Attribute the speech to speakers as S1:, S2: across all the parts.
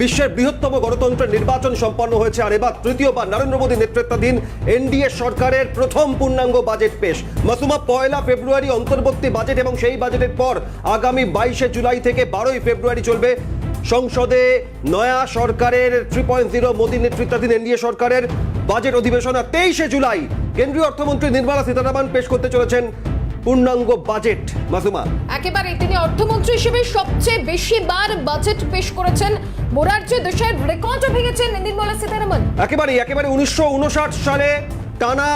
S1: বিশ্বের বৃহত্তম গণতন্ত্রের নির্বাচন সম্পন্ন হয়েছে আর এবার তৃতীয়বার নরেন্দ্র মোদী নেতৃত্বাধীন এনডিএ সরকারের প্রথম পূর্ণাঙ্গ বাজেট পেশ। মাসুমা, পয়লা ফেব্রুয়ারি অন্তর্বর্তী বাজেট এবং সেই বাজেটের পর আগামী বাইশে জুলাই থেকে বারোই ফেব্রুয়ারি চলবে সংসদে নয়া সরকারের থ্রি পয়েন্ট জিরো মোদী নেতৃত্বাধীন এনডিএ সরকারের বাজেট অধিবেশন। আর তেইশে জুলাই কেন্দ্রীয় অর্থমন্ত্রী নির্মলা সীতারামন পেশ করতে চলেছেন পূর্ণাঙ্গ বাজেট মাসুমা।
S2: একেবারে তিনি অর্থমন্ত্রী হিসেবে সবচেয়ে বেশি বার বাজেট পেশ করেছেন। মোরারজি দেশের রেকর্ডও ভেঙেছেন নির্মলা সীতারামন।
S1: একেবারে একেবারে উনিশশো উনষাট সালে টানা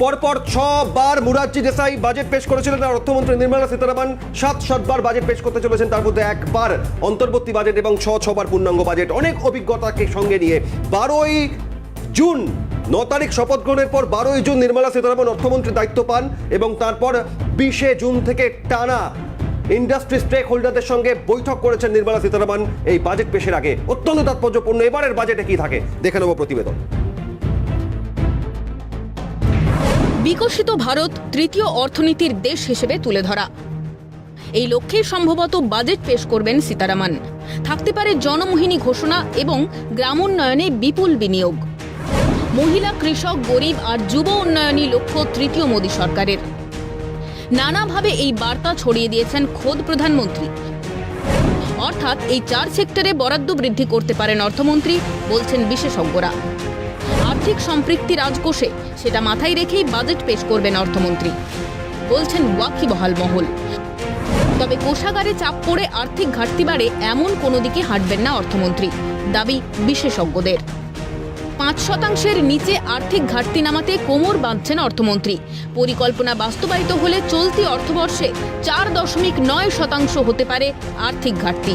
S1: পরপর ছ বার মুরারজি দেশাই বাজেট পেশ করেছিলেন আর অর্থমন্ত্রী নির্মলা সীতারামন। সাত সাতবার বাজেট পেশ করতে চলেছেন তার মধ্যে একবার অন্তর্বর্তী বাজেট এবং ছ ছবার পূর্ণাঙ্গ বাজেট। অনেক অভিজ্ঞতাকে সঙ্গে নিয়ে বারোই জুন, ন তারিখ শপথ গ্রহণের পর বারোই জুন নির্মলা সীতারামন অর্থমন্ত্রীর দায়িত্ব পান এবং তারপর বিশে জুন থেকে টানা ইন্ডাস্ট্রি স্টেক হোল্ডারদের সঙ্গে বৈঠক করেছেন নির্মলা সীতারামন। এই বাজেট পেশের আগে অত্যন্ত তাৎপর্যপূর্ণ। এবারের বাজেটে কি থাকে? দেখে নেব প্রতিবেদন।
S3: বিকশিত ভারত তৃতীয় অর্থনীতির দেশ হিসেবে তুলে ধরা। এই লক্ষ্যে সম্ভবত বাজেট পেশ করবেন সীতারামন। থাকতে পারে জনমোহিনী ঘোষণা এবং গ্রামোন্নয়নে বিপুল বিনিয়োগ। মহিলা, কৃষক, গরিব আর যুব উন্নয়নী লক্ষ্য তৃতীয় মোদী সরকারের। নানাভাবে এই বার্তা ছড়িয়ে দিয়েছেন খোদ প্রধানমন্ত্রী। অর্থাৎ এই চার সেক্টরে বরাদ্দ বৃদ্ধি করতে পারেন অর্থমন্ত্রী, বলছেন বিশেষজ্ঞরা। আর্থিক সম্পৃক্তি রাজকোষে সেটা মাথায় রেখেই বাজেট পেশ করবেন অর্থমন্ত্রী। বলছেন ওয়াকিবহাল মহল। তবে কোষাগারে চাপ পড়ে আর্থিক ঘাটতি বাড়ে এমন কোনো দিকে হাঁটবেন না অর্থমন্ত্রী, দাবি বিশেষজ্ঞদের। পাঁচ শতাংশের নিচে আর্থিক ঘাটতি নামাতে কোমর বাঁধছেন অর্থমন্ত্রী। পরিকল্পনা বাস্তবায়িত হলে চলতি অর্থবর্ষে চার দশমিক নয় শতাংশ হতে পারে আর্থিক ঘাটতি।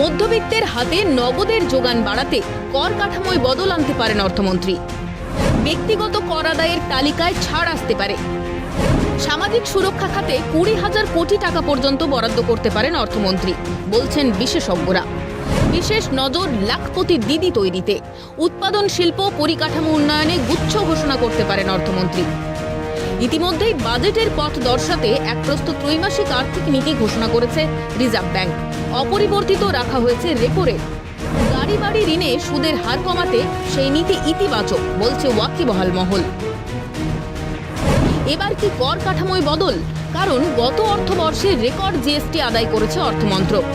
S3: মধ্যবিত্তের হাতে নগদের যোগান বাড়াতে কর কাঠামোয় বদল আনতে পারেন অর্থমন্ত্রী। ব্যক্তিগত কর আদায়ের তালিকায় ছাড় আসতে পারে। সামাজিক সুরক্ষা খাতে কুড়ি হাজার কোটি টাকা পর্যন্ত বরাদ্দ করতে পারেন অর্থমন্ত্রী, বলছেন বিশেষজ্ঞরা। বিশেষ নজর লাখপতি দিদি তৈরিতে। উৎপাদন শিল্প, পরিকাঠামো উন্নয়নে গুচ্ছ ঘোষণা করতে পারেন অর্থমন্ত্রী। ইতিমধ্যেই বাজেটের পথ দর্শাতে এক প্রস্তুত ত্রৈমাসিক আর্থিক নীতি ঘোষণা করেছে রিজার্ভ ব্যাংক। অপরিবর্তিত রাখা হয়েছে রেপো রেট। গাড়ি বাড়ি ঋণে সুদের হার কমাতে সেই নীতি ইতিবাচক, বলছে ওয়াকিবহাল মহল। এবার কি কর কাঠামোয় বদল? কারণ গত অর্থবর্ষে রেকর্ড জিএসটি আদায় করেছে অর্থমন্ত্রক।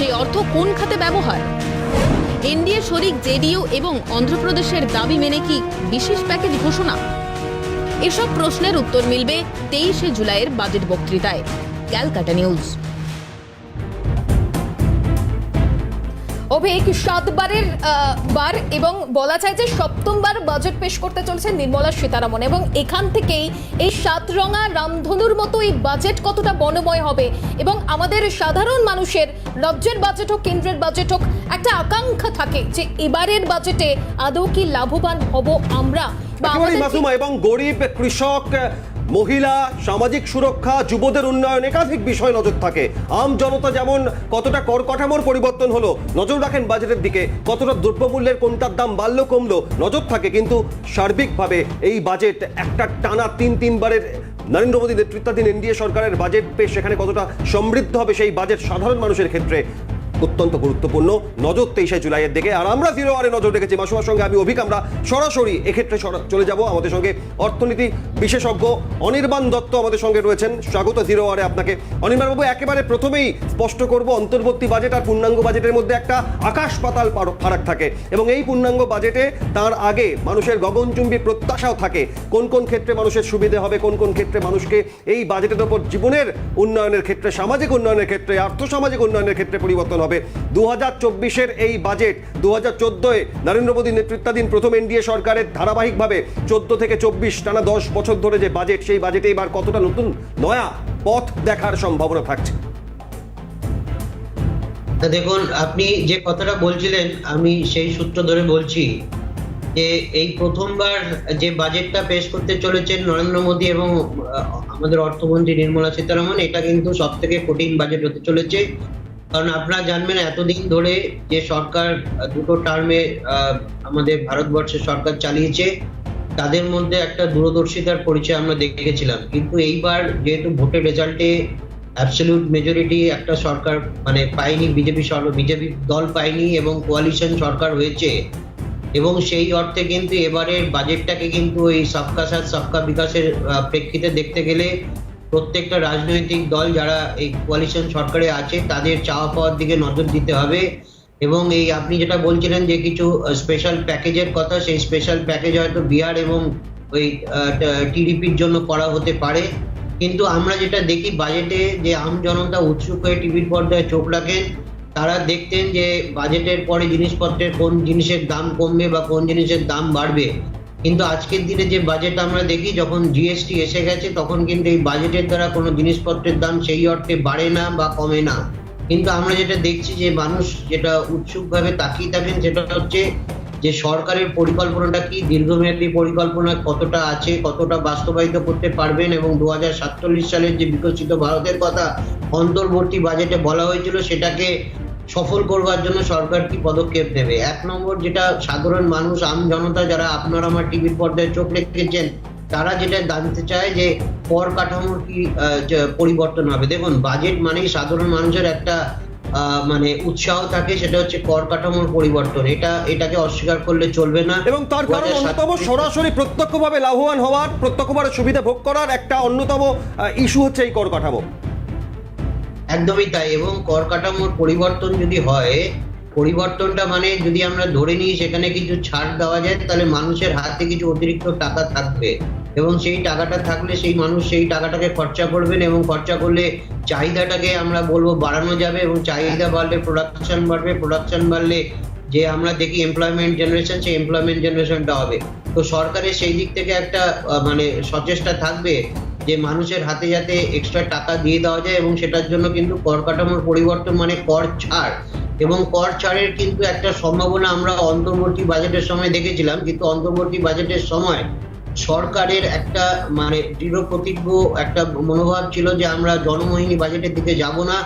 S3: সেই অর্থ কোন খাতে ব্যবহার? এনডিএ শরিক জেডিও এবং অন্ধ্রপ্রদেশের দাবি মেনে কি বিশেষ প্যাকেজ ঘোষণা? এসব প্রশ্নের উত্তর মিলবে তেইশে জুলাইয়ের বাজেট বক্তৃতায়, ক্যালকাটা নিউজ।
S2: অভিক সাতবারের বার এবং বলা যায় যে সপ্তমবার বাজেট পেশ করতে চলেছে নির্মলা সীতারামন এবং এখান থেকেই এই সাতরঙা রামধনুর মতো এই বাজেট কতটা বনময় হবে এবং আমাদের সাধারণ মানুষের রাজ্যের বাজেট হোক কেন্দ্রের বাজেট হোক একটা আকাঙ্ক্ষা থাকে যে এবারের বাজেটে আদৌ কি লাভবান হব আমরা বা আমাদের
S1: এবং গরিব কৃষক মহিলা, সামাজিক সুরক্ষা, যুবদের উন্নয়ন, একাধিক বিষয় নজর থাকে। আম জনতা যেমন কতটা কর কাঠামোর পরিবর্তন হলো, নজর রাখেন বাজেটের দিকে, কতটা দ্রব্যমূল্যের কোনটার দাম বাড়লো, কমলো, নজর থাকে। কিন্তু সার্বিকভাবে এই বাজেট একটা টানা তিন, তিনবারের নরেন্দ্র মোদী নেতৃত্বাধীন এনডিএ সরকারের বাজেট পেশ সেখানে কতটা সমৃদ্ধ হবে সেই বাজেট সাধারণ মানুষের ক্ষেত্রে অত্যন্ত গুরুত্বপূর্ণ। নজর তেইশে জুলাইয়ের দিকে। আর আমরা জিরো আরে নজর রেখেছি। মাসুমার সঙ্গে আমি অভিক। আমরা সরাসরি এক্ষেত্রে চলে যাব আমাদের সঙ্গে অর্থনীতি বিশেষজ্ঞ অনির্বাণ দত্ত আমাদের সঙ্গে রয়েছেন। স্বাগত জিরো আরে আপনাকে। অনির্বাণবাবু, একেবারে প্রথমেই স্পষ্ট করব, অন্তর্বর্তী বাজেট আর পূর্ণাঙ্গ বাজেটের মধ্যে একটা আকাশ পাতাল ফারাক থাকে। এবং এই পূর্ণাঙ্গ বাজেটে তার আগে মানুষের গগনচুম্বী প্রত্যাশাও থাকে। কোন কোন ক্ষেত্রে মানুষের সুবিধে হবে, কোন কোন ক্ষেত্রে মানুষকে এই বাজেটের ওপর জীবনের উন্নয়নের ক্ষেত্রে, সামাজিক উন্নয়নের ক্ষেত্রে, আর্থসামাজিক উন্নয়নের ক্ষেত্রে পরিবর্তন হবে। দু হাজার চব্বিশের এই বাজেট দু হাজার চোদ্দোয় নরেন্দ্র মোদী নেতৃত্বাধীন প্রথম এনডিএ সরকারের ধারাবাহিকভাবে চোদ্দ থেকে চব্বিশ টানা দশ বছর ধরে যে বাজেট, সেই বাজেটে এবার কতটা নতুন নয়া পথ দেখার সম্ভাবনা থাকছে।
S4: দেখুন, আপনি যে কথাটা বলছিলেন, আমি সেই সূত্র ধরে বলছি যে এই প্রথমবার যে বাজেটটা পেশ করতে চলেছেন নরেন্দ্র মোদী এবং আমাদের অর্থমন্ত্রী নির্মলা সীতারামন, এটা কিন্তু সব থেকে কঠিন বাজেট হতে চলেছে। কারণ আপনারা জানবেন এতদিন ধরে যে সরকার, দুটো টার্মে আমাদের ভারতবর্ষের সরকার চালিয়েছে, তাদের মধ্যে একটা দূরদর্শিতার পরিচয় আমরা দেখেছিলাম। কিন্তু এইবার যেহেতু ভোটের রেজাল্টে অ্যাবসলিউট মেজরিটি একটা সরকার মানে পায়নি বিজেপি বিজেপি দল পায়নি এবং কোয়ালিশন সরকার হয়েছে এবং সেই অর্থে কিন্তু এবারের বাজেটটাকে কিন্তু ওই সবকা সাথ, সবকা বিকাশের প্রেক্ষিতে দেখতে গেলে প্রত্যেকটা রাজনৈতিক দল যারা এই কোয়ালিশন সরকারে আছে, তাদের চাওয়া পাওয়ার দিকে নজর দিতে হবে। এবং এই আপনি যেটা বলছিলেন যে কিছু স্পেশাল প্যাকেজের কথা, সেই স্পেশাল প্যাকেজ হয়তো বিহার এবং ওই টিডিপির জন্য করা হতে পারে। কিন্তু আমরা যেটা দেখি বাজেটে যে আম জনতা উৎসুক হয়ে টিভির পর্দায় চোখ রাখেন, তারা দেখতেন যে বাজেটের পরে জিনিসপত্রের কোন জিনিসের দাম কমবে বা কোন জিনিসের দাম বাড়বে। কিন্তু আজকের দিনে যে বাজেট আমরা দেখি, যখন জিএসটি এসে গেছে, তখন কিন্তু এই বাজেটের দ্বারা কোনো জিনিসপত্রের দাম সেই অর্থে বাড়ে না বা কমে না। কিন্তু আমরা যেটা দেখছি যে মানুষ যেটা উৎসুকভাবে তাকিয়ে থাকেন, সেটা হচ্ছে যে সরকারের পরিকল্পনাটা কি, দীর্ঘমেয়াদী পরিকল্পনা কতটা আছে, কতটা বাস্তবায়িত করতে পারবেন এবং দু হাজার সাতচল্লিশ সালের যে বিকশিত ভারতের কথা অন্তর্বর্তী বাজেটে বলা হয়েছিল, সেটাকে সফল করবার জন্য সরকার কি পদক্ষেপ নেবে এক নম্বর যেটা সাধারণ মানুষ আম জনতা যারা আপনার আমার টিভির পর্দায় চোখ রেখেছেন তারা যেটা জানতে চায় যে কর কাঠামোর কি পরিবর্তন হবে। দেখুন বাজেট মানেই সাধারণ মানুষের একটা আহ, মানে উৎসাহ থাকে সেটা হচ্ছে কর কাঠামোর পরিবর্তন। এটা এটাকে অস্বীকার করলে চলবে না।
S1: এবং তার কারণ অন্যতম সরাসরি প্রত্যক্ষভাবে লাভবান হওয়ার প্রত্যক্ষভাবে সুবিধা ভোগ করার একটা অন্যতম ইস্যু হচ্ছে এই কর কাঠামো।
S4: একদমই তাই এবং কর কাঠামোর পরিবর্তন যদি হয়, পরিবর্তনটা মানে যদি আমরা ধরে নিই সেখানে কিছু ছাড় দেওয়া যায়, তাহলে মানুষের হাতে কিছু অতিরিক্ত টাকা থাকবে এবং সেই টাকাটা থাকলে সেই মানুষ সেই টাকাটাকে খরচা করবেন এবং খরচা করলে চাহিদাটাকে আমরা বলব বাড়ানো যাবে এবং চাহিদা বাড়লে প্রোডাকশন বাড়বে প্রোডাকশন বাড়লে যে আমরা দেখি এমপ্লয়মেন্ট জেনারেশন সেই এমপ্লয়মেন্ট জেনারেশনটা হবে। তো সরকারের সেই দিক থেকে একটা মানে সচেষ্টা থাকবে যে মানুষের হাতে যাতে এক্সট্রা টাকা দিয়ে দেওয়া যায় এবং সেটার জন্য কিন্তু কর কাঠামোর পরিবর্তন মানে কর ছাড়। এবং কর ছাড়ের কিন্তু একটা সম্ভাবনা আমরা অন্তর্বর্তী বাজেটের সময় দেখেছিলাম, কিন্তু অন্তর্বর্তী বাজেটের সময় সরকারের একটা মানে দৃঢ় প্রতিজ্ঞ, একটা মনোভাব ছিল যে আমরা জনমোহিনী বাজেটের দিকে যাব না।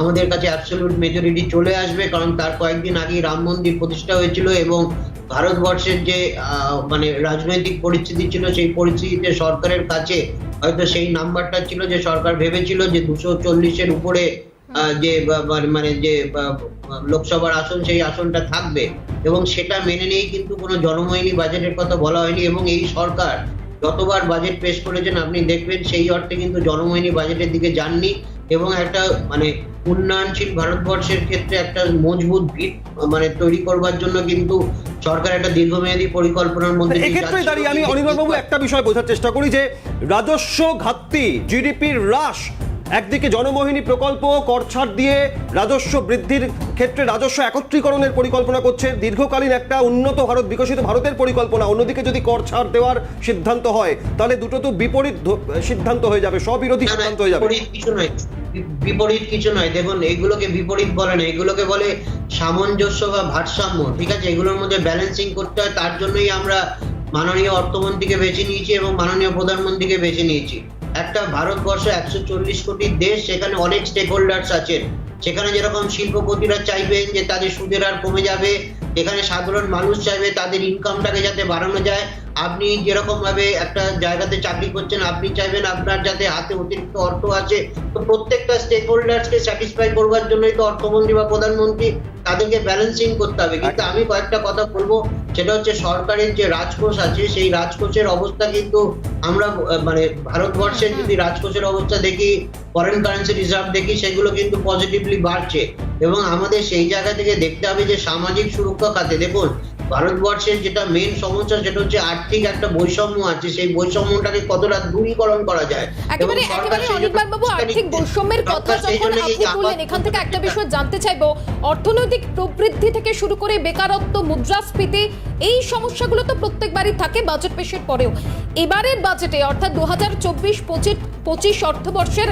S4: আমাদের কাছে অ্যাবসলিউট মেজরিটি চলে আসবে, কারণ তার কয়েকদিন আগেই রাম মন্দির প্রতিষ্ঠা হয়েছিল এবং ভারতবর্ষের যে মানে রাজনৈতিক পরিস্থিতি ছিল সেই পরিস্থিতিতে সরকারের কাছে হয়তো সেই নাম্বারটা ছিল যে সরকার ভেবেছিল যে দুশো চল্লিশের উপরে যে মানে যে লোকসভার আসন, সেই আসনটা থাকবে। এবং সেটা মেনে নিয়েই কিন্তু কোনো জনমোহিনী বাজেটের কথা বলা হয়নি। এবং এই সরকার যতবার বাজেট পেশ করেছেন, আপনি দেখবেন সেই অর্থে কিন্তু জনমোহিনী বাজেটের দিকে যাননি। এবং একটা মানে উন্নয়নশীল ভারতবর্ষের ক্ষেত্রে একটা মজবুত ভিত মানে তৈরি করবার জন্য কিন্তু সরকার একটা দীর্ঘমেয়াদী পরিকল্পনার মধ্যে
S1: এক্ষেত্রে দাঁড়িয়ে আমি অনির্বাণবাবু একটা বিষয় বোঝার চেষ্টা করি যে রাজস্ব ঘাটতি জিডিপির হ্রাস একদিকে জনমোহিনী প্রকল্প কর ছাড় দিয়ে রাজস্ব বৃদ্ধির ক্ষেত্রে রাজস্ব একত্রীকরণের পরিকল্পনা করছে। দীর্ঘকালীন একটা উন্নত ভারত, বিকশিত ভারতের পরিকল্পনা। অন্যদিকে যদি কর ছাড় দেওয়ার সিদ্ধান্ত হয়, তাহলে দুটো তো বিপরীত সিদ্ধান্ত হয়ে যাবে, স্ববিরোধী সিদ্ধান্ত হয়ে যাবে।
S4: বিপরীত কিছু নয়। দেখুন, এগুলোকে বিপরীত বলে না। এগুলোকে বলে সামঞ্জস্য বা ভারসাম্য। ঠিক আছে? এগুলোর মধ্যে ব্যালেন্সিং করতে হয়। তার জন্যই আমরা মাননীয় অর্থমন্ত্রীকে বেছে নিয়েছি এবং মাননীয় প্রধানমন্ত্রীকে বেছে নিয়েছি। একটা ভারতবর্ষ একশো চল্লিশ কোটি দেশ, সেখানে অনেক স্টেক হোল্ডার্স আছেন। সেখানে যেরকম শিল্পপতিরা চাইবেন যে তাদের সুদের হার কমে যাবে, এখানে সাধারণ মানুষ চাইবে তাদের ইনকামটাকে যাতে বাড়ানো যায় আপনি যেরকম ভাবে একটা জায়গাতে চাকরি করছেন আপনি চাইবেন আপনার যাতে হাতে অতিরিক্ত অর্থ আছে। তো প্রত্যেকটা স্টেক হোল্ডার্সকে স্যাটিসফাই করবার জন্যই তো অর্থমন্ত্রী বা প্রধানমন্ত্রী তাদেরকে ব্যালেন্সিং করতে হবে। কিন্তু আমি কয়েকটা কথা বলব সেটা হচ্ছে সরকারের যে রাজকোষ আছে সেই রাজকোষের অবস্থা কিন্তু আমরা মানে ভারতবর্ষের যদি রাজকোষের অবস্থা দেখি ফরেন কারেন্সি রিজার্ভ দেখি সেগুলো কিন্তু পজিটিভলি বাড়ছে। এবং আমাদের সেই জায়গা থেকে দেখতে হবে যে সামাজিক সুরক্ষা খাতে দেখুন ভারতবর্ষের যেটা মেন সমস্যা সেটা হচ্ছে আর্থিক একটা বৈষম্য আছে। সেই বৈষম্যটাকে কতটা দূরীকরণ করা যায়?
S2: একেবারে একেবারে অনির্বাণ বাবু আর্থিক বৈষম্যের কথা যখন আপনি বললেন এখান থেকে একটা বিষয় জানতে চাইব। অর্থনৈতিক প্রবৃদ্ধি থেকে শুরু করে বেকারত্ব মুদ্রাস্ফীতি এই সমস্যাগুলো তো প্রত্যেকবারই থাকে বাজেট পেশের পরেও। এবারের বাজেটে অর্থাৎ দু হাজার চব্বিশ পঁচিশ পঁচিশ অর্থবর্ষের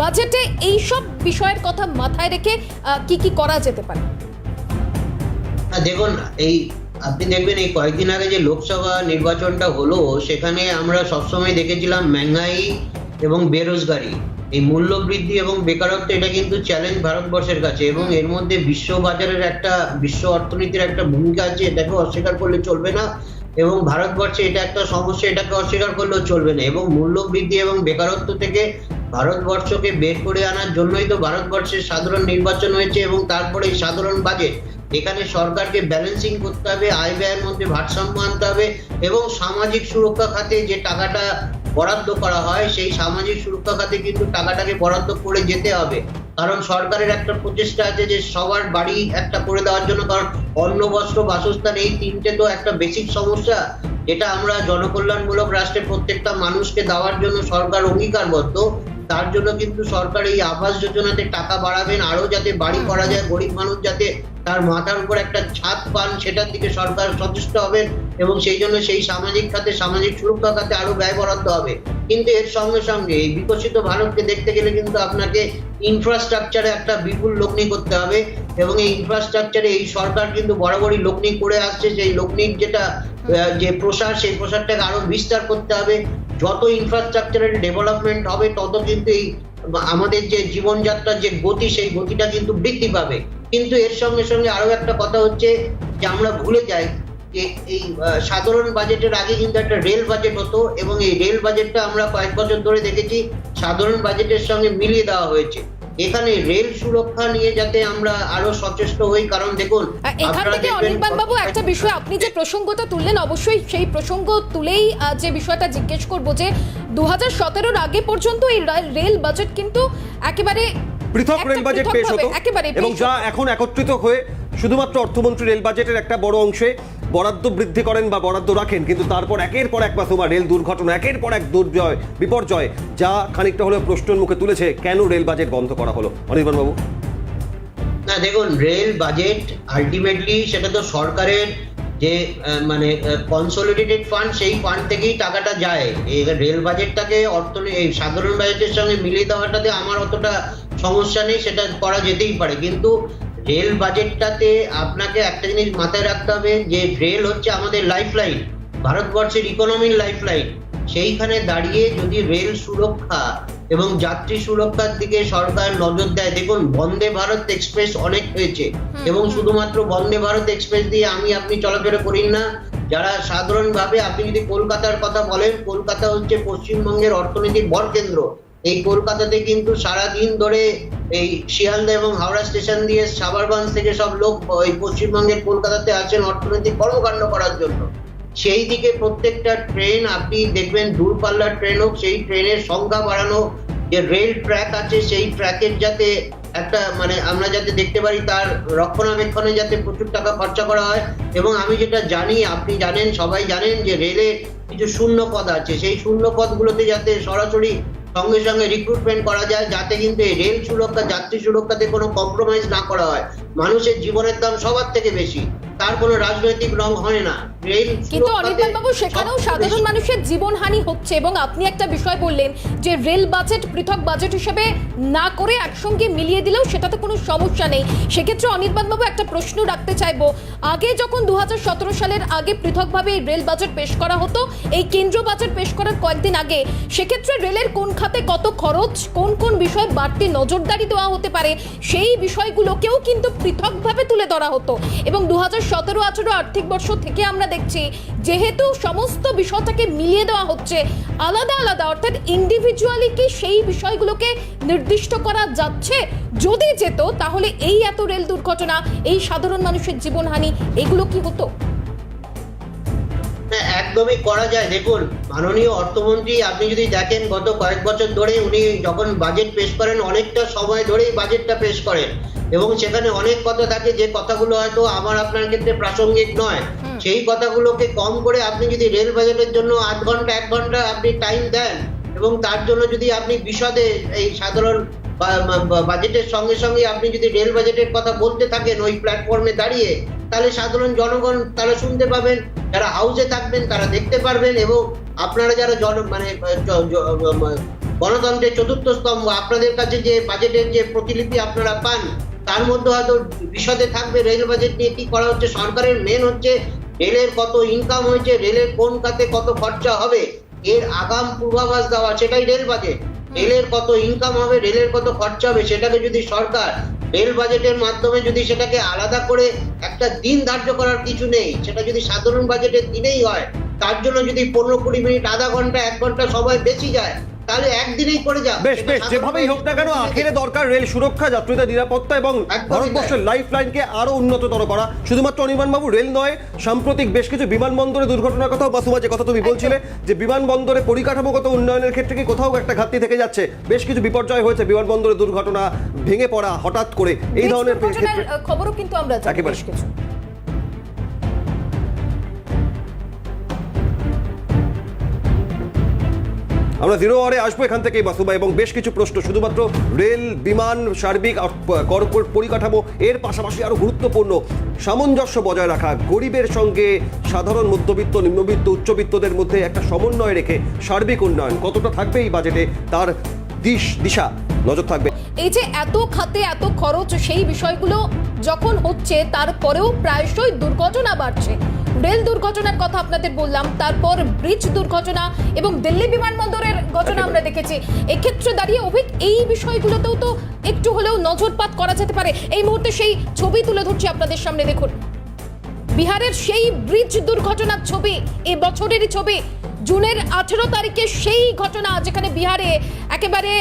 S2: বাজেটে এই সব বিষয়ের কথা মাথায় রেখে কি কি করা যেতে পারে?
S4: দেখুন এই আপনি দেখবেন এই কয়েকদিন আগে যে লোকসভা নির্বাচনটা হলো, সেখানে আমরা সবসময় দেখেছিলাম মেঙ্গাই এবং বেরোজগারি। এই মূল্য বৃদ্ধি এবং বেকারত্ব, এটা কিন্তু চ্যালেঞ্জ ভারতবর্ষের কাছে এবং এর মধ্যে বিশ্ব বাজারের একটা, বিশ্ব অর্থনীতির একটা ভূমিকা আছে, এটাকে অস্বীকার করলে চলবে না এবং ভারতবর্ষে এটা একটা সমস্যা, এটাকে অস্বীকার করলেও চলবে না এবং মূল্য বৃদ্ধি এবং বেকারত্ব থেকে ভারতবর্ষকে বের করে আনার জন্যই তো ভারতবর্ষের সাধারণ নির্বাচন হয়েছে এবং তারপরে সাধারণ বাজেট এখানে সরকারকে ব্যালেন্সিং করতে হবে আয় ব্যয়ের মধ্যে ভারসাম্য আনতে হবে এবং সামাজিক সুরক্ষা খাতে যে টাকাটা বরাদ্দ করা হয়, সেই সামাজিক সুরক্ষা খাতে কিন্তু টাকাটাকে বরাদ্দ করে যেতে হবে। কারণ সরকারের একটা প্রচেষ্টা আছে যে সবার বাড়ি একটা করে দেওয়ার জন্য, কারণ অন্ন বস্ত্র বাসস্থান এই তিনটে তো একটা বেসিক সমস্যা। যেটা আমরা জনকল্যাণমূলক রাষ্ট্রে প্রত্যেকটা মানুষকে দেওয়ার জন্য সরকার অঙ্গীকারবদ্ধ, তার জন্য কিন্তু সরকার এই আবাস যোজনাতে টাকা বাড়াবেন আরও যাতে বাড়ি করা যায়, গরিব মানুষ যাতে তার মাথার উপর একটা ছাদ পান, সেটার দিকে সরকার সচেষ্ট হবেন এবং সেই জন্য সেই সামাজিক খাতে, সামাজিক সুরক্ষা খাতে আরও ব্যয় বরাদ্দ হবে। কিন্তু এর সঙ্গে সঙ্গে এই বিকশিত ভারতকে দেখতে গেলে কিন্তু আপনাকে ইনফ্রাস্ট্রাকচারে একটা বিপুল লগ্নি করতে হবে এবং এই ইনফ্রাস্ট্রাকচারে এই সরকার কিন্তু বরাবরই লগ্নি করে আসছে। সেই লগ্নির যেটা যে প্রসার, সেই প্রসারটাকে আরও বিস্তার করতে হবে। যত ইনফ্রাস্ট্রাকচারের ডেভেলপমেন্ট হবে, তত কিন্তু এই আমাদের যে জীবনযাত্রার যে গতি, সেই গতিটা কিন্তু বৃদ্ধি পাবে। কিন্তু এর সঙ্গে সঙ্গে আরও একটা কথা হচ্ছে যে আমরা ভুলে যাই যে এই সাধারণ বাজেটের আগে কিন্তু একটা রেল বাজেট হতো এবং এই রেল বাজেটটা আমরা কয়েক বছর ধরে দেখেছি সাধারণ বাজেটের সঙ্গে মিলিয়ে দেওয়া হয়েছে। এখানে রেল সুরক্ষা নিয়ে যাতে আমরা আরও সচেষ্ট হই কারণ দেখুন
S2: এখান থেকে অনির্বাণ বাবু একটা বিষয় আপনি যে প্রসঙ্গটা তুললেন অবশ্যই সেই প্রসঙ্গ তুলেই যে বিষয়টা জিজ্ঞেস করব যে দু হাজার আগে পর্যন্ত এই রেল বাজেট কিন্তু একেবারে
S1: পৃথক রেল বাজেট পেশ হতো এবং যা এখন একত্রিত হয়ে শুধুমাত্র অর্থমন্ত্রী রেল বাজেটের একটা বড় অংশে বরাদ্দ বৃদ্ধি করেন বা বরাদ্দ রাখেন কিন্তু তারপর একের পর এক মাসুমা রেল দুর্ঘটনা একের পর এক দুর্জয় বিপর্যয় যা খানিকটা হলেও প্রশ্নের মুখে তুলেছে কেন রেল বাজেট বন্ধ করা হলো। অনির্বাণ বাবু।
S4: না দেখুন রেল বাজেট আলটিমেটলি সেটা তো সরকারের যে আহ, মানে কনসলিডেটেড ফান্ড সেই ফান্ড থেকেই টাকাটা যায়। এই রেল বাজেটটাকে অর্থ এই সাধারণ বাজেটের সঙ্গে মিলিয়ে দেওয়াটাতে আমার অতটা সমস্যা নেই সেটা করা যেতেই পারে। কিন্তু রেল বাজেটটাতে আপনাকে একটা জিনিস মাথায় রাখতে হবে যে রেল হচ্ছে আমাদের লাইফলাইন ভারতবর্ষের ইকোনমির লাইফলাইন সেইখানে দাঁড়িয়ে যদি রেল সুরক্ষা এবং যাত্রী সুরক্ষার দিকে সরকার নজর দেয় দেখুন বন্দে ভারত এক্সপ্রেস অনেক হয়েছে। এবং শুধুমাত্র বন্দে ভারত এক্সপ্রেস দিয়ে আমি আপনি চলাফেরা করি না। যারা সাধারণভাবে আপনি যদি কলকাতার কথা বলেন কলকাতা হচ্ছে পশ্চিমবঙ্গের অর্থনীতির বড় কেন্দ্র। এই কলকাতাতে কিন্তু সারাদিন ধরে এই শিয়ালদা এবং হাওড়া স্টেশন দিয়ে সাভারগঞ্জ থেকে সব লোক এই পশ্চিমবঙ্গের কলকাতাতে আসেন অর্থনৈতিক কর্মকাণ্ড করার জন্য। সেই দিকে প্রত্যেকটা ট্রেন আপনি দেখবেন দূরপাল্লার ট্রেন হোক, সেই ট্রেনের সংখ্যা বাড়ানো, যে রেল ট্র্যাক আছে, সেই ট্র্যাকের যাতে একটা মানে আমরা যাতে দেখতে পারি তার রক্ষণাবেক্ষণে যাতে প্রচুর টাকা খরচা করা হয়। এবং আমি যেটা জানি, আপনি জানেন, সবাই জানেন যে রেলে কিছু শূন্য পদ আছে। সেই শূন্য পদগুলোতে যাতে সরাসরি সঙ্গে সঙ্গে রিক্রুটমেন্ট করা যায়, যাতে কিন্তু এই রেল সুরক্ষা, যাত্রী সুরক্ষাতে কোনো কম্প্রোমাইজ না করা হয়। মানুষের জীবনের দাম সবার থেকে বেশি। তার কোনো রাজনৈতিক রং হয় না।
S2: কিন্তু অনির্বাণ বাবু সেখানেও সাধারণ মানুষের জীবনহানি হচ্ছে এবং আপনি একটা বিষয় বললেন যে রেল বাজেট পৃথক বাজেট হিসেবে না করে একসঙ্গে মিলিয়ে দিলেও সেটাতে কোনো সমস্যা নেই। সেক্ষেত্রে অনির্বাণ বাবু একটা প্রশ্ন রাখতে চাইব। আগে যখন দু হাজার সতেরো সালের আগে পৃথকভাবে এই রেল বাজেট পেশ করা হতো এই কেন্দ্র বাজেট পেশ করার কয়েকদিন আগে সেক্ষেত্রে রেলের কোন খাতে কত খরচ কোন কোন বিষয়ে বাড়তি নজরদারি দেওয়া হতে পারে সেই বিষয়গুলোকেও কিন্তু পৃথকভাবে তুলে ধরা হতো। এবং দু হাজার সতেরো আঠেরো আর্থিক বর্ষ থেকে আমরা দেখছি, যেহেতু সমস্ত বিষয়টাকে মিলিয়ে দেওয়া হচ্ছে, আলাদা আলাদা, অর্থাৎ ইন্ডিভিজুয়ালি কি সেই বিষয়গুলোকে নির্দিষ্ট করা যাচ্ছে? যদি যেত, তাহলে এই এত রেল দুর্ঘটনা, এই সাধারণ মানুষের জীবনহানি, এগুলো কি হতো?
S4: একদমই করা যায়। দেখুন মাননীয় অর্থমন্ত্রী আপনি যদি দেখেন গত কয়েক বছর ধরে উনি যখন বাজেট পেশ করেন অনেকটা সময় ধরেই বাজেটটা পেশ করেন এবং সেখানে অনেক কথা থাকে যে কথাগুলো হয়তো আমার আপনার ক্ষেত্রে প্রাসঙ্গিক নয়। সেই কথাগুলোকে কম করে আপনি যদি রেল বাজেটের জন্য আধ ঘণ্টা এক ঘণ্টা আপনি টাইম দেন এবং তার জন্য যদি আপনি বিশদে এই সাধারণ বাজেটের সঙ্গে সঙ্গে আপনি যদি রেল বাজেটের কথা বলতে থাকেন ওই প্ল্যাটফর্মে দাঁড়িয়ে, তাহলে সাধারণ জনগণ তারা শুনতে পাবেন, যারা হাউসে থাকবেন তারা দেখতে পারবেন এবং আপনারা যারা জন মানে গণতন্ত্রের চতুর্থ স্তম্ভ, আপনাদের কাছে যে বাজেটের যে প্রতিলিপি আপনারা পান, তার মধ্যে হয়তো বিশদে থাকবে রেল বাজেট নিয়ে কি করা হচ্ছে। সরকারের মেন হচ্ছে রেলের কত ইনকাম হয়েছে রেলের কোন খাতে কত খরচা হবে, এর আগাম পূর্বাভাস দেওয়া, সেটাই রেল বাজেট রেলের কত ইনকাম হবে, রেলের কত খরচা হবে, সেটাকে যদি সরকার রেল বাজেটের মাধ্যমে যদি সেটাকে আলাদা করে একটা দিন ধার্য করার কিছু নেই, সেটা যদি সাধারণ বাজেটের দিনেই হয়, তার জন্য যদি পনেরো কুড়ি মিনিট, আধা ঘণ্টা, এক ঘণ্টা সময় বেশি যায় তাহলে একদিনেই করে যাক
S1: বেশ বেশ যেভাবেই হোক না কেন আখেরে দরকার রেল সুরক্ষা যাত্রীদের নিরাপত্তা এবং ভারতবর্ষের লাইফ লাইনকে আরও উন্নততর করা। শুধুমাত্র অনির্বাণ বাবু রেল নয় সাম্প্রতিক বেশ কিছু বিমানবন্দরে দুর্ঘটনার কথাও বাসুমা যে কথা তুমি বলছিলে যে বিমানবন্দরে পরিকাঠামোগত উন্নয়নের ক্ষেত্রে কি কোথাও একটা ঘাটতি থেকে যাচ্ছে বেশ কিছু বিপর্যয় হয়েছে বিমানবন্দরে দুর্ঘটনা ভেঙে পড়া হঠাৎ করে। এই ধরনের
S2: খবরও কিন্তু আমরা জানি
S1: একেবারে। আমরা জিরো আওয়ারে আসব এখান থেকেই বাসুবা, এবং বেশ কিছু প্রশ্ন, শুধুমাত্র রেল, বিমান, সার্বিক আর পরিকাঠামো, এর পাশাপাশি আরও গুরুত্বপূর্ণ সামঞ্জস্য বজায় রাখা, গরিবের সঙ্গে সাধারণ মধ্যবিত্ত, নিম্নবিত্ত, উচ্চবিত্তদের মধ্যে একটা সমন্বয় রেখে সার্বিক উন্নয়ন কতটা থাকবে এই বাজেটে, তার দিশ, দিশা নজর থাকবে।
S2: এই যে এত খাতে, এত খরচ, সেই বিষয়গুলো যখন হচ্ছে, তারপরেও প্রায়শই দুর্ঘটনা বাড়ছে। রেল দুর্ঘটনার কথা আপনাদের বললাম, তারপর ব্রিজ দুর্ঘটনা এবং দিল্লি বিমানবন্দরের ঘটনা আমরা দেখেছি। এক্ষেত্রে দাঁড়িয়ে অভিক, এই বিষয়গুলোতেও তো একটু হলেও নজরপাত করা যেতে পারে। এই মুহূর্তে সেই ছবি তুলে ধরছি আপনাদের সামনে, দেখুন। বিহারের সেই ব্রিজ দুর্ঘটনার ছবি, এ বছরেরই ছবি, জুনের আঠেরো তারিখে সেই ঘটনা যেখানে বিহারে একেবারে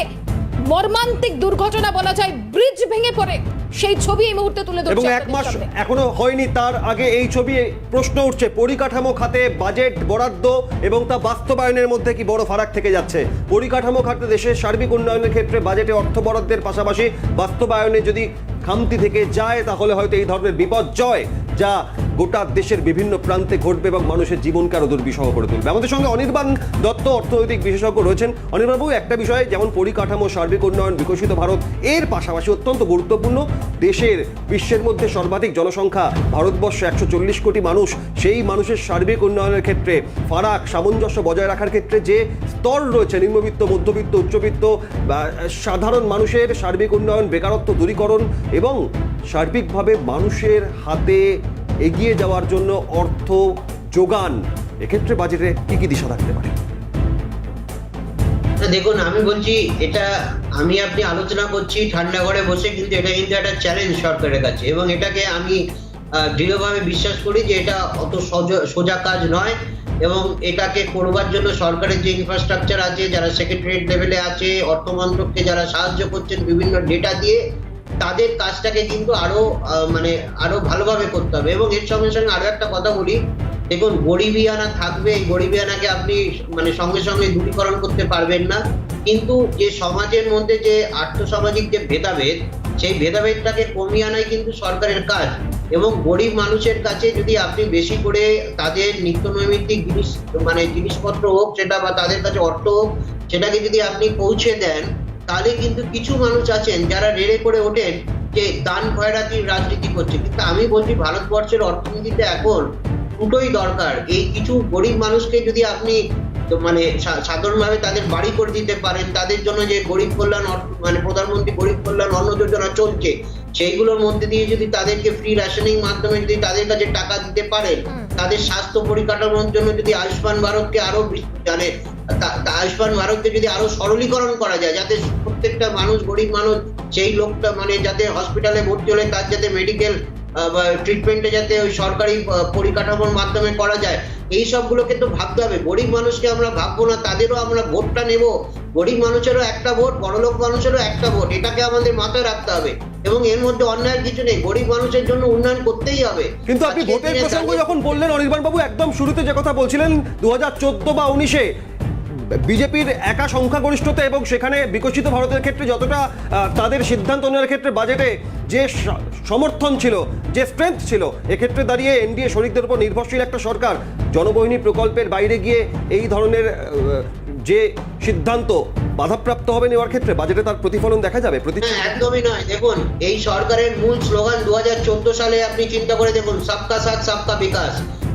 S2: মর্মান্তিক দুর্ঘটনা বলা যায়, ব্রিজ ভেঙে পড়ে। সেই ছবি এই মুহূর্তে তুলে
S1: এবং এক মাস এখনও হয়নি তার আগে এই ছবি প্রশ্ন উঠছে পরিকাঠামো খাতে বাজেট বরাদ্দ এবং তা বাস্তবায়নের মধ্যে কি বড় ফারাক থেকে যাচ্ছে? পরিকাঠামো খাতে দেশের সার্বিক উন্নয়নের ক্ষেত্রে বাজেটে অর্থ বরাদ্দের পাশাপাশি বাস্তবায়নে যদি খামতি থেকে যায় তাহলে হয়তো এই ধরনের বিপর্যয় যা গোটা দেশের বিভিন্ন প্রান্তে ঘটবে এবং মানুষের জীবনকে আরও দুর্বিষহ করে তুলবে। আমাদের সঙ্গে অনির্বাণ দত্ত, অর্থনৈতিক বিশেষজ্ঞ রয়েছেন। অনির্বাণবাবু, একটা বিষয় যেমন পরিকাঠামো, সার্বিক উন্নয়ন, বিকশিত ভারত এর পাশাপাশি অত্যন্ত গুরুত্বপূর্ণ, দেশের বিশ্বের মধ্যে সর্বাধিক জনসংখ্যা ভারতবর্ষ একশো চল্লিশ কোটি মানুষ, সেই মানুষের সার্বিক উন্নয়নের ক্ষেত্রে ফারাক, সামঞ্জস্য বজায় রাখার ক্ষেত্রে যে স্তর রয়েছে, নিম্নবিত্ত, মধ্যবিত্ত, উচ্চবিত্ত সাধারণ মানুষের সার্বিক উন্নয়ন, বেকারত্ব দূরীকরণ এবং সার্বিকভাবে মানুষের হাতে এগিয়ে যাওয়ার জন্য অর্থ যোগান, এক্ষেত্রে বাজেটে কি কি দিশা থাকতে পারে?
S4: দেখুন, আমি বলছি, এটা আমি আপনি আলোচনা করছি ঠান্ডা ঘরে বসে, কিন্তু এটা কিন্তু একটা চ্যালেঞ্জ সরকারের কাছে এবং এটাকে আমি দৃঢ়ভাবে বিশ্বাস করি যে এটা অত সজ- কাজ নয় এবং এটাকে করবার জন্য সরকারের যে ইনফ্রাস্ট্রাকচার আছে, যারা সেক্রেটারিয়েট লেভেলে আছে অর্থমন্ত্রককে যারা সাহায্য করছেন, বিভিন্ন ডেটা দিয়ে তাদের কাজটাকে কিন্তু আরও মানে আরও ভালোভাবে করতে হবে। এবং এর সঙ্গে সঙ্গে আরও একটা কথা বলি, দেখুন, গরিবিয়ানা থাকবে, এই গরিবিয়ানাকে আপনি মানে সঙ্গে সঙ্গে দূরীকরণ করতে পারবেন না। কিন্তু যে সমাজের মধ্যে যে আর্থসামাজিক যে ভেদাভেদ, সেই ভেদাভেদটাকে কমিয়ে আনাই কিন্তু সরকারের কাজ। এবং গরিব মানুষের কাছে যদি আপনি বেশি করে তাদের নিত্য নৈমিত্তিক জিনিস মানে জিনিসপত্র হোক, সেটা বা তাদের কাছে অর্থ হোক, সেটাকে যদি আপনি পৌঁছে দেন তাহলে কিন্তু কিছু মানুষ আছেন যারা রেড়ে করে ওঠেন যে দান খয়রাতির রাজনীতি করছে। কিন্তু আমি বলছি ভারতবর্ষের অর্থনীতিতে এখন দুটোই দরকার। এই কিছু গরিব মানুষকে যদি আপনি মানে সাধারণভাবে তাদের বাড়ি করে দিতে পারেন তাদের জন্য যে গরিব কল্যাণ মানে প্রধানমন্ত্রী গরিব কল্যাণ অন্ন যোজনা চলছে সেইগুলোর মধ্যে দিয়ে যদি তাদেরকে ফ্রি রেশনিং মাধ্যমে যদি তাদের কাছে টাকা দিতে পারেন তাদের স্বাস্থ্য পরিকাঠামোর জন্য যদি আয়ুষ্মান ভারতকে আরও মানে আয়ুষ্মান ভারতকে যদি আরও সরলীকরণ করা যায় যাতে প্রত্যেকটা মানুষ গরিব মানুষ সেই লোকটা মানে যাতে হসপিটালে ভর্তি হলে তার যাতে মেডিকেল ট্রিটমেন্টে যাতে ওই সরকারি পরিকাঠামোর মাধ্যমে করা যায় এই সবগুলোকে তো ভাবতে হবে। গরিব মানুষকে আমরা ভাববো না তাদেরও আমরা ভোটটা নেব। গরিব মানুষেরও একটা ভোট বড়লোক মানুষেরও একটা ভোট এটাকে আমাদের মাথায় রাখতে হবে। এবং এর মধ্যে অন্যায়ের কিছু নেই গরিব মানুষের জন্য উন্নয়ন করতেই হবে।
S1: কিন্তু আপনি ভোটের প্রসঙ্গ যখন বললেন অনির্বাণ বাবু একদম শুরুতে যে কথা বলছিলেন দু হাজার চোদ্দ বা উনিশে বিজেপির একা সংখ্যাগরিষ্ঠতা এবং সেখানে বিকশিত ভারতের ক্ষেত্রে যতটা তাদের সিদ্ধান্ত নেওয়ার ক্ষেত্রে বাজেটে যে সমর্থন ছিল, যে স্ট্রেংথ ছিল, এক্ষেত্রে দাঁড়িয়ে এনডিএ শরিকদের উপর নির্ভরশীল একটা সরকার, জনবহিনী প্রকল্পের বাইরে গিয়ে এই ধরনের যে সিদ্ধান্ত বাধাপ্রাপ্ত হবে নেওয়ার ক্ষেত্রে বাজেটে তার প্রতিফলন দেখা যাবে
S4: একদমই নয়। দেখুন, এই সরকারের মূল স্লোগান দু হাজার চোদ্দ সালে আপনি চিন্তা করে দেখুন, সবকা সাথ, সবকা বিকাশ।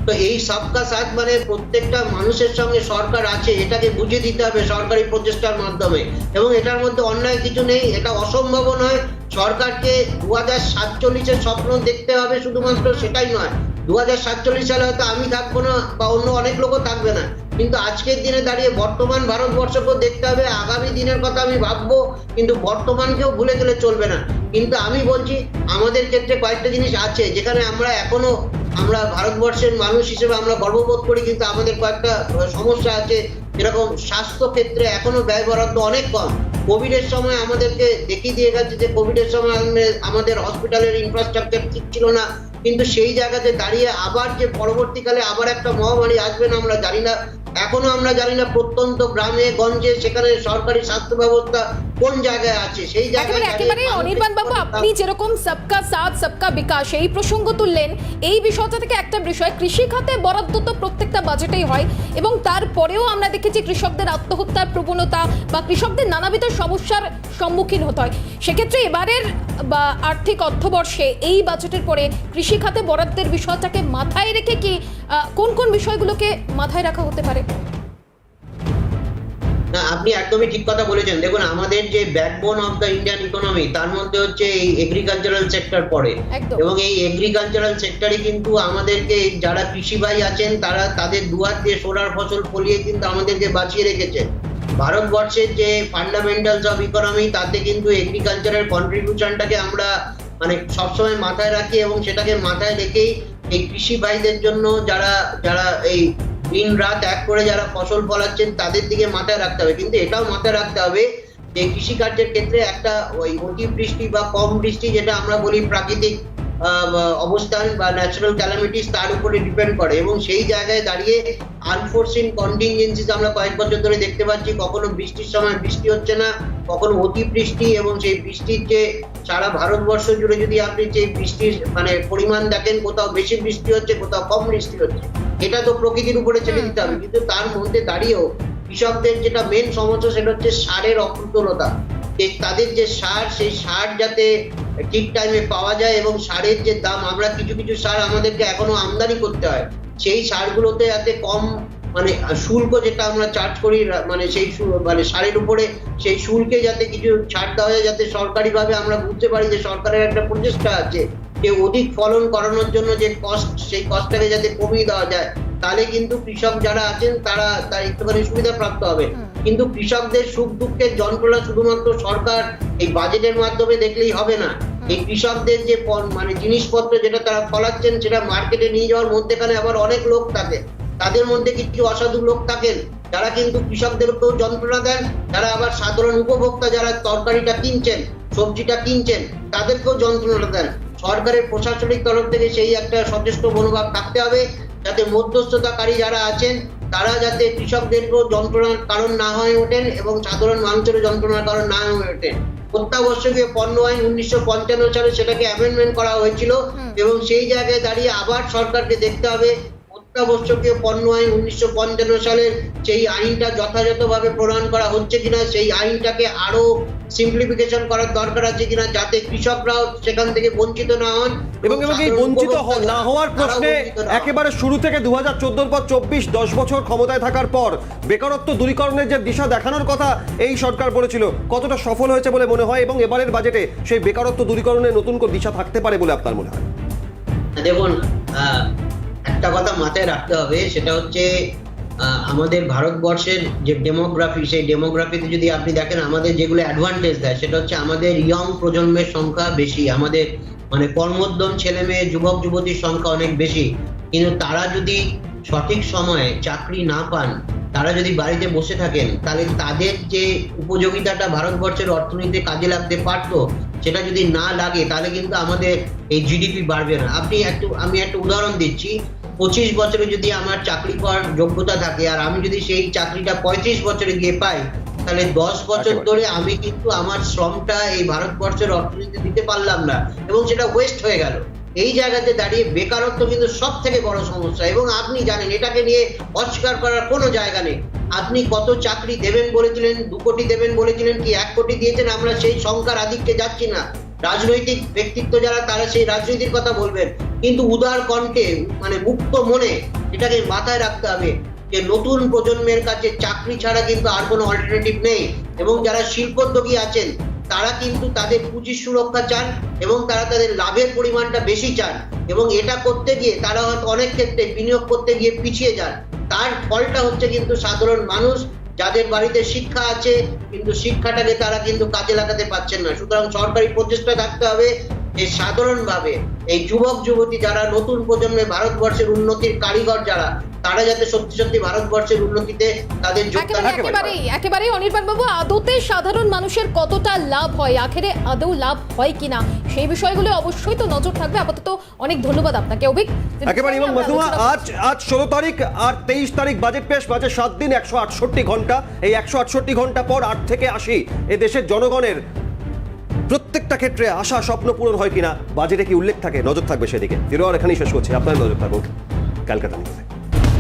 S4: তো এই সবকা সাথ মানে প্রত্যেকটা মানুষের সঙ্গে সরকার আছে, এটাকে বুঝিয়ে দিতে হবে সরকারি প্রচেষ্টার মাধ্যমে। এবং এটার মধ্যে অন্যায় কিছু নেই, এটা অসম্ভব নয়। সরকারকে দু হাজার সাতচল্লিশের স্বপ্ন দেখতে হবে শুধুমাত্র সেটাই নয়। দু হাজার সাতচল্লিশ সালে হয়তো আমি থাকব না বা অন্য অনেক লোকও থাকবে না। কিন্তু আজকের দিনে দাঁড়িয়ে বর্তমান ভারতবর্ষকেও দেখতে হবে, আগামী দিনের কথা আমি ভাববো, কিন্তু বর্তমানকেও ভুলে গেলে চলবে না। কিন্তু আমি বলছি, আমাদের ক্ষেত্রে কয়েকটা জিনিস আছে, যেখানে আমরা এখনও আমরা ভারতবর্ষের মানুষ হিসেবে আমরা গর্ববোধ করি, কিন্তু আমাদের কয়েকটা সমস্যা আছে। এরকম স্বাস্থ্য ক্ষেত্রে এখনও ব্যয় বরাদ্দ অনেক কম। কোভিডের সময় আমাদেরকে দেখিয়ে দিয়ে গেছে যে, কোভিডের সময় আমাদের হসপিটালের ইনফ্রাস্ট্রাকচার ঠিক ছিল না। কিন্তু সেই জায়গাতে দাঁড়িয়ে আবার যে পরবর্তীকালে আবার একটা মহামারী আসবে না, আমরা জানি না। এখনও আমরা জানি না প্রত্যন্ত গ্রামে গঞ্জে সেখানে সরকারি স্বাস্থ্য ব্যবস্থা কোন জায়গায় আছে সেই জায়গায়
S2: একেবারে অনির্বাণ বাবু আপনি যেরকম সবকা সাথ সবকা বিকাশ এই প্রসঙ্গ তুললেন এই বিষয়টা থেকে একটা বিষয় কৃষি খাতে বরাদ্দ তো প্রত্যেকটা বাজেটেই হয় এবং তারপরেও আমরা দেখেছি কৃষকদের আত্মহত্যার প্রবণতা বা কৃষকদের নানাবিধ সমস্যার সম্মুখীন হতে হয়। সেক্ষেত্রে এবারের বা আর্থিক অর্থবর্ষে এই বাজেটের পরে কৃষি খাতে বরাদ্দের বিষয়টাকে মাথায় রেখে কি কোন কোন বিষয়গুলোকে মাথায় রাখা হতে পারে?
S4: না আপনি একদমই ঠিক কথা বলেছেন। দেখুন আমাদের যে backbone of the Indian economy তার মধ্যে হচ্ছে এই এগ্রিকালচারাল সেক্টর পড়ে। এবং এই এগ্রিকালচারাল সেক্টরে কিন্তু আমাদেরকে যারা কৃষি ভাই আছেন তারা তাদের দুয়ার দিয়ে সোনার ফসল ফলিয়ে কিন্তু আমাদেরকে বাঁচিয়ে রেখেছে। ভারতবর্ষের যে ফান্ডামেন্টালস অফ ইকোনমি তাতে কিন্তু এগ্রিকালচারের কন্ট্রিবিউশনটাকে আমরা মানে সবসময় মাথায় রাখি এবং সেটাকে মাথায় রেখেই এই কৃষি ভাইদের জন্য যারা যারা এই দিন রাত এক করে যারা ফসল ফলাচ্ছেন, তাদের দিকে মাথায় রাখতে হবে। কিন্তু এটাও মাথায় রাখতে হবে যে কৃষিকার্যের ক্ষেত্রে একটা ওই অতিবৃষ্টি বা কম বৃষ্টি যেটা আমরা বলি প্রাকৃতিক অবস্থান বা ন্যাচারাল ক্যালামিটিস তার উপরে ডিপেন্ড করে। এবং সেই জায়গায় দাঁড়িয়ে আনফোর্সিন কন্টিনজেন্সিস আমরা কয়েক বছর ধরে দেখতে পাচ্ছি। কখনো বৃষ্টির সময় বৃষ্টি হচ্ছে না, কখনো অতিবৃষ্টি এবং সেই বৃষ্টির যে সারা ভারতবর্ষ জুড়ে যদি আপনি যে বৃষ্টির মানে পরিমাণ দেখেন, কোথাও বেশি বৃষ্টি হচ্ছে, কোথাও কম বৃষ্টি হচ্ছে। এটা তো প্রকৃতির উপরে ছেড়ে দিতে হবে। কিন্তু তার মধ্যে দাঁড়িয়েও কৃষকদের যেটা মেন সমস্যা সেটা হচ্ছে সারের অপ্রতুলতা তাদের যে সার সেই সার যাতে ঠিক টাইমে পাওয়া যায় এবং সারের যে দাম আমরা কিছু কিছু সার আমাদেরকে এখনও আমদানি করতে হয়। সেই সারগুলোতে যাতে কম মানে শুল্ক যেটা আমরা চার্জ করি মানে সেই মানে সারের উপরে সেই শুল্কে যাতে কিছু ছাড় দেওয়া যায় যাতে সরকারিভাবে আমরা বুঝতে পারি যে সরকারের একটা প্রচেষ্টা আছে। যে অধিক ফলন করানোর জন্য যে কষ্ট সেই কস্টটাকে যাতে কমিয়ে দেওয়া যায় তাহলে কিন্তু কৃষক যারা আছেন তারা তার একটুখানি সুবিধা প্রাপ্ত হবে। কিন্তু কৃষকদের সুখ দুঃখের যন্ত্রণা শুধুমাত্র সরকার এই বাজেটের মাধ্যমে দেখলেই হবে না। এই কৃষকদের যে মানে জিনিসপত্র যেটা তারা ফলাচ্ছেন সেটা মার্কেটে নিয়ে যাওয়ার মধ্যেখানে আবার অনেক লোক থাকে। তাদের মধ্যে কিছু অসাধু লোক থাকেন? যারা কিন্তু কৃষকদেরকেও যন্ত্রণা দেন যারা আবার সাধারণ উপভোক্তা যারা তরকারিটা কিনছেন সবজিটা কিনছেন তাদেরকেও যন্ত্রণা দেন। সরকারের প্রশাসনিক তরফ থেকে সেই একটা সচেষ্ট মনোভাব থাকতে হবে যাতে মধ্যস্থতাকারী যারা আছেন তারা যাতে কৃষকদেরকেও যন্ত্রণার কারণ না হয়ে ওঠেন এবং সাধারণ মানুষেরও যন্ত্রণার কারণ না হয়ে ওঠেন। অত্যাবশ্যকীয় পণ্য আইন উনিশশো পঞ্চান্ন সালে সেটাকে অ্যামেন্ডমেন্ট করা হয়েছিল এবং সেই জায়গায় দাঁড়িয়ে আবার সরকারকে দেখতে হবে অত্যাবশ্যকীয় পণ্য আইন উনিশশো পঞ্চান্ন সালের সেই আইনটা যথাযথভাবে প্রণয়ন করা হচ্ছে কিনা সেই আইনটাকে আরও সিম্পলিফিকেশন করার দরকার আছে কিনা যাতে কৃষকরাও সেখান থেকে বঞ্চিত না হন
S1: এবং এবং এই বঞ্চিত না হওয়ার প্রশ্নে। একেবারে শুরু থেকে দু হাজার চোদ্দোর পর চব্বিশ দশ বছর ক্ষমতায় থাকার পর বেকারত্ব দূরীকরণের যে দিশা দেখানোর কথা এই সরকার বলেছিল কতটা সফল হয়েছে বলে মনে হয় এবং এবারের বাজেটে সেই বেকারত্ব দূরীকরণের নতুন করে দিশা থাকতে পারে বলে আপনার মনে হয়
S4: দেখুন আহ, একটা কথা মাথায় রাখতে হবে, সেটা হচ্ছে আমাদের ভারতবর্ষের যে ডেমোগ্রাফি সেই ডেমোগ্রাফিতে যদি আপনি দেখেন, আমাদের যেগুলো অ্যাডভান্টেজ দেয়, সেটা হচ্ছে আমাদের ইয়ং প্রজন্মের সংখ্যা বেশি, আমাদের মানে কর্মোদ্যম ছেলে মেয়ে যুবক, যুবতীর সংখ্যা অনেক বেশি। কিন্তু তারা যদি সঠিক সময়ে চাকরি না পান, তারা যদি বাড়িতে বসে থাকেন, তাহলে তাদের যে উপযোগিতাটা ভারতবর্ষের অর্থনীতিতে কাজে লাগতে পারতো, সেটা যদি না লাগে, তাহলে কিন্তু আমাদের এই জিডিপি বাড়বে না। আপনি একটু, আমি একটা উদাহরণ দিচ্ছি পঁচিশ বছরে যদি আমার চাকরি পাওয়ার যোগ্যতা থাকে আর আমি যদি সেই চাকরিটা পঁয়ত্রিশ বছরে গিয়ে পাই তাহলে দশ বছর ধরে আমি কিন্তু আমার শ্রমটা এই ভারতবর্ষের অর্থনীতি দিতে পারলাম না এবং সেটা ওয়েস্ট হয়ে গেল। এই জায়গাতে দাঁড়িয়ে বেকারত্ব কিন্তু সব থেকে বড় সমস্যা। এবং আপনি জানেন এটাকে নিয়ে অস্বীকার করার কোনো জায়গা নেই। আপনি কত চাকরি দেবেন বলেছিলেন দু কোটি দেবেন বলেছিলেন কি এক কোটি দিয়েছেন আমরা সেই সংখ্যার আধিক্যে যাচ্ছি না। রাজনৈতিক ব্যক্তিত্ব যারা, তারা সেই রাজনীতির কথা বলবেন। কিন্তু উদার কণ্ঠে মানে মুক্ত মনে এটাকে মাথায় রাখতে হবে যে নতুন প্রজন্মের কাছে চাকরি ছাড়া কিন্তু আর কোনো অল্টারনেটিভ নেই। এবং যারা শিল্পোদ্যোগী আছেন, তারা কিন্তু তাদের পুঁজির সুরক্ষা চান এবং তারা তাদের লাভের পরিমাণটা বেশি চান। এবং এটা করতে গিয়ে তারা হয়তো অনেক ক্ষেত্রে বিনিয়োগ করতে গিয়ে পিছিয়ে যান। তার ফলটা হচ্ছে কিন্তু সাধারণ মানুষ যাদের বাড়িতে শিক্ষা আছে, কিন্তু শিক্ষাটাকে তারা কিন্তু কাজে লাগাতে পারছেন না। সুতরাং সরকারি প্রচেষ্টা থাকতে হবে। যে সাধারণভাবে এই যুবক যুবতী যারা নতুন প্রজন্মে ভারতবর্ষের উন্নতির কারিগর যারা তারা যাতে সত্যি সত্যি ভারতবর্ষের উন্নতিতে তাদের যোগদান
S2: একেবারে একেবারেই একেবারেই অনির্বাণ বাবু আদতে সাধারণ মানুষের কতটা লাভ হয়? আখেরে আদৌ লাভ হয় কিনা? সেই বিষয়গুলো অবশ্যই তো নজর থাকবে। আপাতত অনেক ধন্যবাদ আপনাকে অভিক।
S1: একেবারে এবং
S2: আলোচনা
S1: আজ আজ ষোলো তারিখ আর তেইশ তারিখ বাজেট পেশ বাজে সাত দিন একশো আটষট্টি ঘণ্টা। এই একশো আটষট্টি ঘণ্টা পর আট থেকে আশি এ দেশের জনগণের প্রত্যেকটা ক্ষেত্রে আশা, স্বপ্ন পূরণ হয় কিনা, বাজেটে কি উল্লেখ থাকে? নজর থাকবে সেদিকে। জিরো আর এখানেই শেষ করছি। আপনার নজর থাকুক। ক্যালকাতা নিউজে।